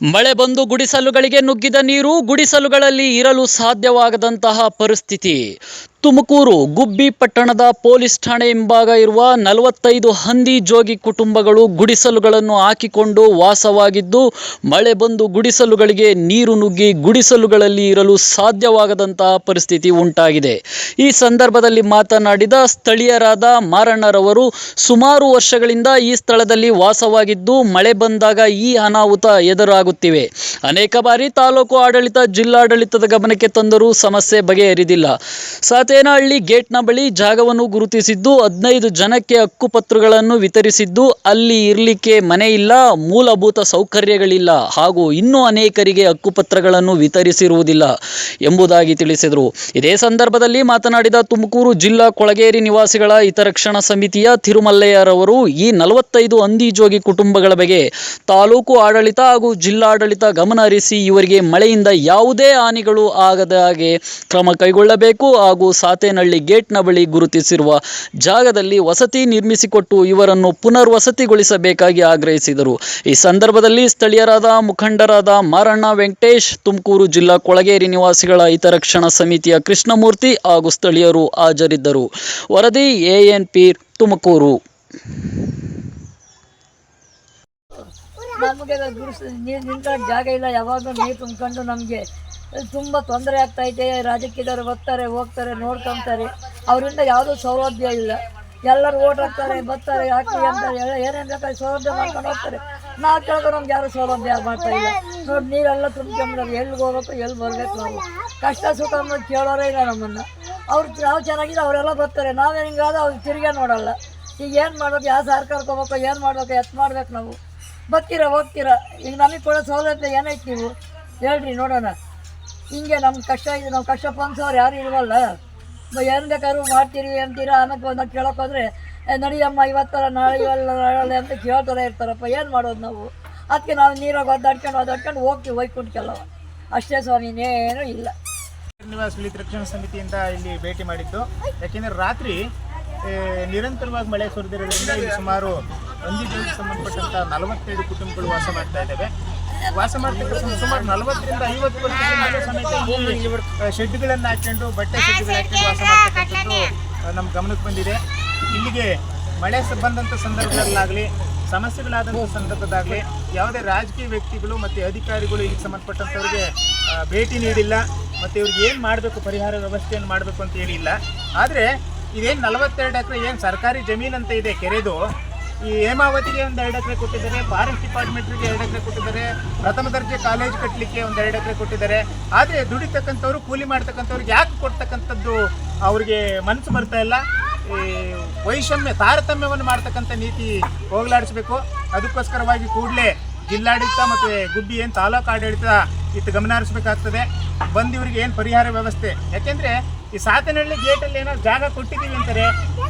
ಮಳೆ ಬಂದು ಗುಡಿಸಲುಗಳಿಗೆ ನುಗ್ಗಿದ ನೀರು ಗುಡಿಸಲುಗಳಲ್ಲಿ ಇರಲು ಸಾಧ್ಯವಾಗದಂತಹ ಪರಿಸ್ಥಿತಿ. ತುಮಕೂರು, ಗುಬ್ಬಿ ಪಟ್ಟಣದ ಪೊಲೀಸ್ ಠಾಣೆ ಹಿಂಭಾಗ ಇರುವ ನಲವತ್ತೈದು ಹಂದಿ ಜೋಗಿ ಕುಟುಂಬಗಳು ಗುಡಿಸಲುಗಳನ್ನು ಹಾಕಿಕೊಂಡು ವಾಸವಾಗಿದ್ದು, ಮಳೆ ಬಂದು ಗುಡಿಸಲುಗಳಿಗೆ ನೀರು ನುಗ್ಗಿ ಗುಡಿಸಲುಗಳಲ್ಲಿ ಇರಲು ಸಾಧ್ಯವಾಗದಂತಹ ಪರಿಸ್ಥಿತಿ ಉಂಟಾಗಿದೆ. ಈ ಸಂದರ್ಭದಲ್ಲಿ ಮಾತನಾಡಿದ ಸ್ಥಳೀಯರಾದ ಮಾರಣ್ಣರವರು, ಸುಮಾರು ವರ್ಷಗಳಿಂದ ಈ ಸ್ಥಳದಲ್ಲಿ ವಾಸವಾಗಿದ್ದು, ಮಳೆ ಬಂದಾಗ ಈ ಅನಾಹುತ ಎದುರಾಗುತ್ತಿವೆ. ಅನೇಕ ಬಾರಿ ತಾಲೂಕು ಆಡಳಿತ, ಜಿಲ್ಲಾಡಳಿತದ ಗಮನಕ್ಕೆ ತಂದರೂ ಸಮಸ್ಯೆ ಬಗೆಹರಿದಿಲ್ಲ. ಸಾತೇನಹಳ್ಳಿ ಗೇಟ್ನ ಬಳಿ ಜಾಗವನ್ನು ಗುರುತಿಸಿದ್ದು ಹದಿನೈದು ಜನಕ್ಕೆ ಹಕ್ಕುಪತ್ರಗಳನ್ನು ವಿತರಿಸಿದ್ದು ಅಲ್ಲಿ ಇರಲಿಕ್ಕೆ ಮನೆ ಇಲ್ಲ, ಮೂಲಭೂತ ಸೌಕರ್ಯಗಳಿಲ್ಲ ಹಾಗೂ ಇನ್ನೂ ಅನೇಕರಿಗೆ ಹಕ್ಕುಪತ್ರಗಳನ್ನು ವಿತರಿಸಿರುವುದಿಲ್ಲ ಎಂಬುದಾಗಿ ತಿಳಿಸಿದರು. ಇದೇ ಸಂದರ್ಭದಲ್ಲಿ ಮಾತನಾಡಿದ ತುಮಕೂರು ಜಿಲ್ಲಾ ಕೊಳಗೇರಿ ನಿವಾಸಿಗಳ ಹಿತರಕ್ಷಣಾ ಸಮಿತಿಯ ತಿರುಮಲ್ಲಯ್ಯರವರು ಈ ನಲವತ್ತೈದು ಹಂದಿ ಜೋಗಿ ಕುಟುಂಬಗಳ ಬಗ್ಗೆ ತಾಲೂಕು ಆಡಳಿತ ಹಾಗೂ ಜಿಲ್ಲಾಡಳಿತ ಗಮನ ಹರಿಸಿ ಇವರಿಗೆ ಮಳೆಯಿಂದ ಯಾವುದೇ ಹಾನಿಗಳು ಆಗದ ಹಾಗೆ ಕ್ರಮ ಕೈಗೊಳ್ಳಬೇಕು ಹಾಗೂ ಸಾತೇನಹಳ್ಳಿ ಗೇಟ್ನ ಬಳಿ ಗುರುತಿಸಿರುವ ಜಾಗದಲ್ಲಿ ವಸತಿ ನಿರ್ಮಿಸಿಕೊಟ್ಟು ಇವರನ್ನು ಪುನರ್ವಸತಿಗೊಳಿಸಬೇಕಾಗಿ ಆಗ್ರಹಿಸಿದರು. ಈ ಸಂದರ್ಭದಲ್ಲಿ ಸ್ಥಳೀಯರಾದ ಮುಖಂಡರಾದ ಮಾರಣ್ಣ ವೆಂಕಟೇಶ್, ತುಮಕೂರು ಜಿಲ್ಲಾ ಕೊಳಗೇರಿ ನಿವಾಸಿಗಳ ಹಿತರಕ್ಷಣಾ ಸಮಿತಿಯ ಕೃಷ್ಣಮೂರ್ತಿ ಹಾಗೂ ಸ್ಥಳೀಯರು ಹಾಜರಿದ್ದರು. ವರದಿ ಎಎನ್ಪಿ ತುಮಕೂರು. ನಮಗೆ ನೀರು ನಿಂತ ಜಾಗ ಇಲ್ಲ ಯಾವಾಗ ನೀರು ತುಂಬ್ಕೊಂಡು ನಮಗೆ ತುಂಬ ತೊಂದರೆ ಆಗ್ತೈತೆ ರಾಜಕೀಯದವರು ಬರ್ತಾರೆ, ಹೋಗ್ತಾರೆ, ನೋಡ್ಕೊತಾರೆ. ಅವರಿಂದ ಯಾವುದೂ ಸೌಲಭ್ಯ ಇಲ್ಲ. ಎಲ್ಲರೂ ಓಟ್ ಹಾಕ್ತಾರೆ ಬರ್ತಾರೆ, ಯಾಕೆ ಅಂತಾರೆ ಎಲ್ಲ ಏನೇನು ಬೇಕಾದ್ರೆ ಸೌಲಭ್ಯ ಮಾಡ್ಕೊಂಡು ಹೋಗ್ತಾರೆ. ನಾವು ಕೇಳಿದ್ರೆ ನಮ್ಗೆ ಯಾರು ಸೌಲಭ್ಯ ಮಾಡ್ತಾ ಇಲ್ಲ. ನೋಡಿ ನೀರೆಲ್ಲ ತುಂಬ್ಕೊಂಬಿಡೋದು. ಎಲ್ಲಿಗೆ ಹೋಗ್ಬೇಕು ಎಲ್ಲಿ ಬರಬೇಕು ನಾವು? ಕಷ್ಟ ಸುಖ ಅನ್ನೋದು ಕೇಳೋರೇ ಇಲ್ಲ ನಮ್ಮನ್ನು. ಅವ್ರು ನಾವು ಚೆನ್ನಾಗಿದೆ ಅವರೆಲ್ಲ ಬರ್ತಾರೆ. ನಾವೇನು ಹಿಂಗಾದ ಅವ್ರು ತಿರುಗೇ ನೋಡಲ್ಲ. ಈಗ ಏನು ಮಾಡ್ಬೇಕು, ಯಾವ ಸರ್ಕಾರಕ್ಕೆ ಹೋಗ್ಬೇಕು ಏನು ಮಾಡ್ಬೇಕು ಎತ್ತು ಮಾಡ್ಬೇಕು ನಾವು? ಬರ್ತೀರ, ಹೋಗ್ತೀರಾ? ಈಗ ನಮಗೆ ಕೊಡೋ ಸೌಲಭ್ಯ ಏನೈತೆ ನೀವು? ಹೇಳ್ರಿ, ನೋಡೋಣ. ಹಿಂಗೆ ನಮ್ಮ ಕಷ್ಟ ಇದೆ ನಾವು ಕಷ್ಟ ಪಂಚವ್ರು ಯಾರು ಇಲ್ವಲ್ಲ? ಏನು ಬೇಕಾದ್ರೂ ಮಾಡ್ತೀರಿ ಅಂತೀರಾ ಅನ್ನೋಕ್ಕೆ ಒಂದು ಕೇಳೋಕೆ ಹೋದ್ರೆ "ಏ, ನಡಿಯಮ್ಮ ಇವತ್ತರ ನಾಳೆ ಇವಲ್ಲ ನಾಳೆ ಅಂತ ಕೇಳ್ತಾರೆ ಇರ್ತಾರಪ್ಪ ಏನು ಮಾಡೋದು ನಾವು? ಅದಕ್ಕೆ ನಾವು ನೀರಾಗಿ ಒದ್ದಾಡ್ಕೊಂಡು ಒದ್ದಾಡ್ಕೊಂಡು ಹೋಗ್ತೀವಿ ವೈಕುಂಠಕ್ಕೆಲ್ಲ. ಅಷ್ಟೇ ಸ್ವಾಮಿ ಇನ್ನೇನೂ ಇಲ್ಲ. ನಿವಾಸ ರಕ್ಷಣಾ ಸಮಿತಿಯಿಂದ ಇಲ್ಲಿ ಭೇಟಿ ಮಾಡಿದ್ದು. ಯಾಕೆಂದರೆ ರಾತ್ರಿ ನಿರಂತರವಾಗಿ ಮಳೆ ಸುರಿದಿರೋದ್ರಿಂದ ಇಲ್ಲಿ ಸುಮಾರು ಹಂದಿಗಳಿಗೆ ಸಂಬಂಧಪಟ್ಟಂಥ ನಲವತ್ತೈದು ಕುಟುಂಬಗಳು ವಾಸ ಮಾಡ್ತಾ ಇದ್ದಾವೆ. ವಾಸ ಮಾಡ್ತಕ್ಕಂಥ ಸುಮಾರು ನಲವತ್ತರಿಂದ ಐವತ್ತು ವರ್ಷದಿಂದ ಸಮೇತ ಶೆಡ್ಗಳನ್ನು ಹಾಕೊಂಡು ಬಟ್ಟೆ ಶೆಡ್ಗಳು ಹಾಕೊಂಡು ವಾಸ ಮಾಡ್ತಕ್ಕಂಥದ್ದು ನಮ್ಮ ಗಮನಕ್ಕೆ ಬಂದಿದೆ. ಇಲ್ಲಿಗೆ ಮಳೆ ಬಂದಂಥ ಸಂದರ್ಭದಲ್ಲಾಗಲಿ ಸಮಸ್ಯೆಗಳಾದಂಥ ಸಂದರ್ಭದಾಗಲಿ ಯಾವುದೇ ರಾಜಕೀಯ ವ್ಯಕ್ತಿಗಳು ಮತ್ತು ಅಧಿಕಾರಿಗಳು ಇಲ್ಲಿ ಸಂಬಂಧಪಟ್ಟಂಥವ್ರಿಗೆ ಭೇಟಿ ನೀಡಿಲ್ಲ ಮತ್ತು ಇವ್ರಿಗೆ ಏನು ಮಾಡಬೇಕು ಪರಿಹಾರ ವ್ಯವಸ್ಥೆಯನ್ನು ಮಾಡಬೇಕು ಅಂತ ಹೇಳಿಲ್ಲ. ಆದರೆ ಇದೇನು ನಲವತ್ತೆರಡು ಎಕರೆ ಏನು ಸರ್ಕಾರಿ ಜಮೀನು ಅಂತ ಇದೆ ಕೆರೆದು ಈ ಹೇಮಾವತಿಗೆ ಒಂದು ಎರಡು ಎಕರೆ ಕೊಟ್ಟಿದ್ದಾರೆ ಫಾರೆಸ್ಟ್ ಡಿಪಾರ್ಟ್ಮೆಂಟ್ಗೆ ಎರಡು ಎಕರೆ ಕೊಟ್ಟಿದ್ದಾರೆ, ಪ್ರಥಮ ದರ್ಜೆ ಕಾಲೇಜ್ ಕಟ್ಟಲಿಕ್ಕೆ ಒಂದು ಎರಡು ಎಕರೆ ಕೊಟ್ಟಿದ್ದಾರೆ. ಆದರೆ ದುಡಿತಕ್ಕಂಥವ್ರು, ಕೂಲಿ ಮಾಡ್ತಕ್ಕಂಥವ್ರಿಗೆ ಯಾಕೆ ಕೊಡ್ತಕ್ಕಂಥದ್ದು ಅವ್ರಿಗೆ ಮನಸ್ಸು ಬರ್ತಾ ಇಲ್ಲ? ಈ ವೈಷಮ್ಯ, ತಾರತಮ್ಯವನ್ನು ಮಾಡ್ತಕ್ಕಂಥ ನೀತಿ ಹೋಗಲಾಡಿಸ್ಬೇಕು. ಅದಕ್ಕೋಸ್ಕರವಾಗಿ ಕೂಡಲೇ ಜಿಲ್ಲಾಡಳಿತ ಮತ್ತು ಗುಬ್ಬಿ ಏನು ತಾಲೂಕು ಆಡಳಿತ ಇತ್ತು ಗಮನ ಹರಿಸ್ಬೇಕಾಗ್ತದೆ ಏನು ಪರಿಹಾರ ವ್ಯವಸ್ಥೆ? ಯಾಕೆಂದರೆ ಈ ಸಾತನಹಳ್ಳಿ ಗೇಟಲ್ಲಿ ಏನೋ ಜಾಗ ಕೊಟ್ಟಿದ್ದೀವಿ ಅಂತಾರೆ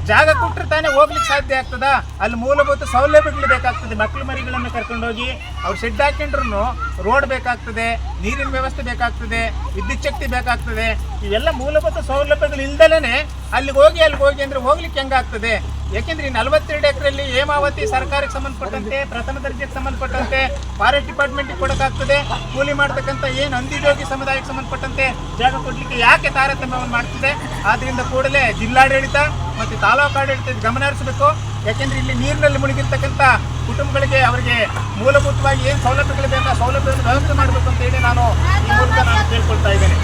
ಜಾಗ ಕೊಟ್ಟರೆ ತಾನೇ ಹೋಗ್ಲಿಕ್ಕೆ ಸಾಧ್ಯ ಆಗ್ತದ? ಅಲ್ಲಿ ಮೂಲಭೂತ ಸೌಲಭ್ಯಗಳು ಬೇಕಾಗ್ತದೆ. ಮಕ್ಕಳು ಮರಿಗಳನ್ನು ಕರ್ಕೊಂಡೋಗಿ ಅವ್ರು ಶೆಡ್ ಹಾಕೊಂಡ್ರು ರೋಡ್ ಬೇಕಾಗ್ತದೆ, ನೀರಿನ ವ್ಯವಸ್ಥೆ ಬೇಕಾಗ್ತದೆ, ವಿದ್ಯುತ್ ಶಕ್ತಿ ಬೇಕಾಗ್ತದೆ. ಇವೆಲ್ಲ ಮೂಲಭೂತ ಸೌಲಭ್ಯಗಳು ಇಲ್ದಲೇ ಅಲ್ಲಿಗೆ ಹೋಗಿ ಅಲ್ಲಿಗೆ ಹೋಗಿ ಅಂದರೆ ಹೋಗ್ಲಿಕ್ಕೆ ಹೆಂಗಾಗ್ತದೆ ಯಾಕೆಂದ್ರೆ ಈ ನಲವತ್ತೆರಡು ಎಕರೆಯಲ್ಲಿ ಹೇಮಾವತಿ ಸರ್ಕಾರಕ್ಕೆ ಸಂಬಂಧಪಟ್ಟಂತೆ, ಪ್ರಥಮ ದರ್ಜೆಗೆ ಸಂಬಂಧಪಟ್ಟಂತೆ ಫಾರೆಸ್ಟ್ ಡಿಪಾರ್ಟ್ಮೆಂಟ್ಗೆ ಕೊಡೋಕ್ಕಾಗ್ತದೆ. ಕೂಲಿ ಮಾಡ್ತಕ್ಕಂಥ ಏನು ಹಂದಿಜೋಗಿ ಸಮುದಾಯಕ್ಕೆ ಸಂಬಂಧಪಟ್ಟಂತೆ ಜಾಗ ಕೊಡಲಿಕ್ಕೆ ಯಾಕೆ ತಾರತಮ್ಯವನ್ನು ಮಾಡ್ತಿದೆ? ಆದ್ದರಿಂದ ಕೂಡಲೇ ಜಿಲ್ಲಾಡಳಿತ ಮತ್ತು ತಾಲೂಕು ಆಡಳಿತ ಗಮನ ಹರಿಸಬೇಕು. ಯಾಕೆಂದರೆ ಇಲ್ಲಿ ನೀರಿನಲ್ಲಿ ಮುಳುಗಿರ್ತಕ್ಕಂಥ ಕುಟುಂಬಗಳಿಗೆ ಅವರಿಗೆ ಮೂಲಭೂತವಾಗಿ ಏನು ಸೌಲಭ್ಯಗಳಿವೆ ಅಂತ ಸೌಲಭ್ಯವನ್ನು ವ್ಯವಸ್ಥೆ ಮಾಡಬೇಕು ಅಂತ ಅಂತೇಳಿ ನಾನು ಈ ಮೂಲಕ ನಾನು ಕೇಳ್ಕೊಳ್ತಾ ಇದ್ದೇನೆ.